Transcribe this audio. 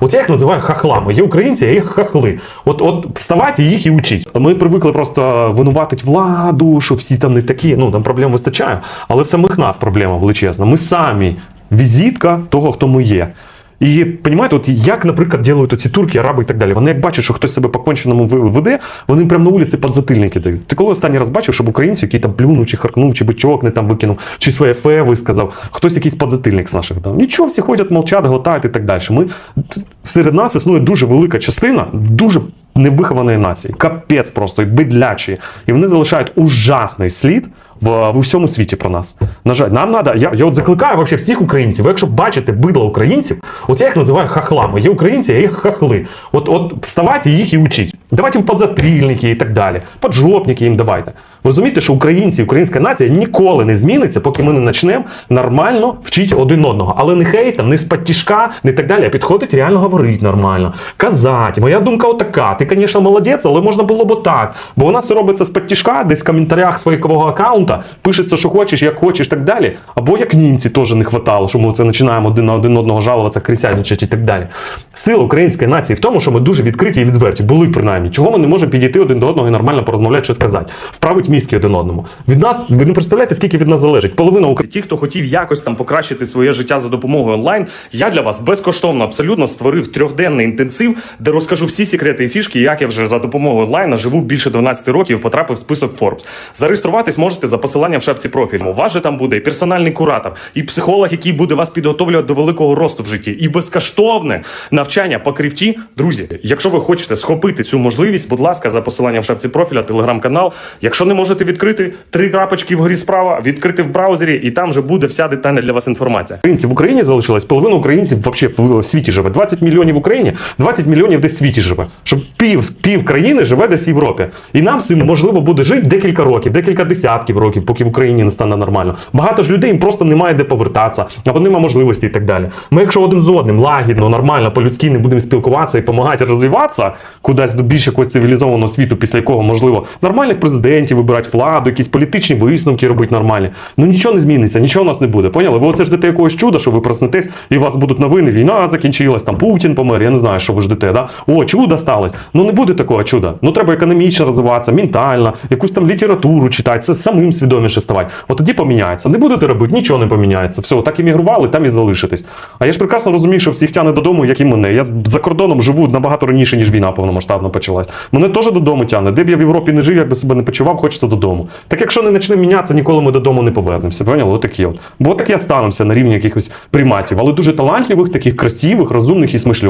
От я їх називаю хахлами. Є українці, а є хахли. От, от вставати їх і учить. Ми привикли просто винуватити владу, що всі там не такі. Ну там проблем вистачає. Але в самих нас проблема величезна. Ми самі візитка того, хто ми є. І понімаєте, от як, наприклад, ділають ці турки, араби і так далі. Вони як бачать, що хтось себе по конченому веде, вони прямо на вулиці подзатильники дають. Ти коли останній раз бачив, щоб українці, який там плюнув, чи харкнув, чи бичок не там викинув, чи своє фе висказав, хтось якийсь подзатильник з наших дав. Нічого, всі ходять, мовчать, глотають і так далі. Ми серед нас існує дуже велика частина, дуже невихованої нації, капець просто і бидлячі. І вони залишають ужасний слід в, в усьому світі про нас. На жаль, нам треба. Я, я от закликаю вообще всіх українців. Якщо бачите бидло українців, от я їх називаю хахлами. Є українці, а є хахли. От, от вставайте їх і учіть. Давайте їм подзатильники і так далі. Поджопники їм давайте. Ви розумієте, що українці, українська нація ніколи не зміниться, поки ми не почнемо нормально вчити один одного. Але не хейтом, не з-під тішка, не так далі, а підходить реально говорити нормально. Казати, моя думка отака. Ти, звісно, молодець, але можна було б так. Бо у нас робиться з-під тішка, десь в коментарях своєго аккаунта, пишеться, що хочеш, як хочеш, так далі. Або як німці теж не хватало, що ми це починаємо один на один одного жалуватися, крисядничати і так далі. Сила української нації в тому, що ми дуже відкриті і відверті, були принаймні. Чого ми не можемо підійти один до одного і нормально порозмовляти, що сказати, вправить мізки один одному. Від нас, ви не представляєте, скільки від нас залежить. Половина України. Ті, хто хотів якось там покращити своє життя за допомогою онлайн, я для вас безкоштовно абсолютно створив трьохденний інтенсив, де розкажу всі секрети і фішки, як я вже за допомогою онлайна живу більше 12 років, потрапив в список Forbes. Зареєструватись можете за посиланням в шапці профілю. У вас же там буде і персональний куратор, і психолог, який буде вас підготовлювати до великого росту в житті, і безкоштовне навчання по крипті. Друзі, якщо ви хочете схопити цю можливість, будь ласка, за посиланням в шапці профіля, телеграм-канал. Якщо не можете відкрити три крапочки вгорі справа, відкрити в браузері, і там вже буде вся детальна для вас інформація. Українці в Україні залишилось, половина українців взагалі в світі живе. 20 мільйонів в Україні, 20 мільйонів десь в світі живе. Щоб пів, пів країни живе десь в Європі. І нам цим можливо буде жити декілька років, декілька десятків років, поки в Україні не стане нормально. Багато ж людей їм просто немає де повертатися, або немає можливості і так далі. Ми, якщо один з одним лагідно, нормально, по-людськи не будемо спілкуватися і допомагати розвиватися кудись до більш якогось цивілізованого світу, після якого можливо нормальних президентів вибирати владу, якісь політичні висновки робити нормальні. Ну нічого не зміниться, нічого у нас не буде. Поняли? Ви оце ждете якогось чуда, що ви проснетесь, і у вас будуть новини, війна закінчилась, там Путін помер. Я не знаю, що ви ждете. Да? О, чудо сталося. Ну не буде такого чуда. Ну треба економічно розвиватися, ментально, якусь там літературу читати, це самим свідоміше ставати. От тоді поміняється. Не будете робити, нічого не поміняється. Все, так іммігрували, там і залишитесь. А я ж прекрасно розумію, що всіх тяне додому, як і мене. Я за кордоном живу набагато раніше, ніж війна повномасштабно почалась. Мене теж додому тягне. Де б я в Європі не жив, як би себе не почував, хочеться додому. Так якщо не почнемо мінятися, ніколи ми додому не повернемося. Поняли? Отакі от. Бо так і останемося на рівні якихось приматів, але дуже талантливих, таких красивих, розумних і смишльоних.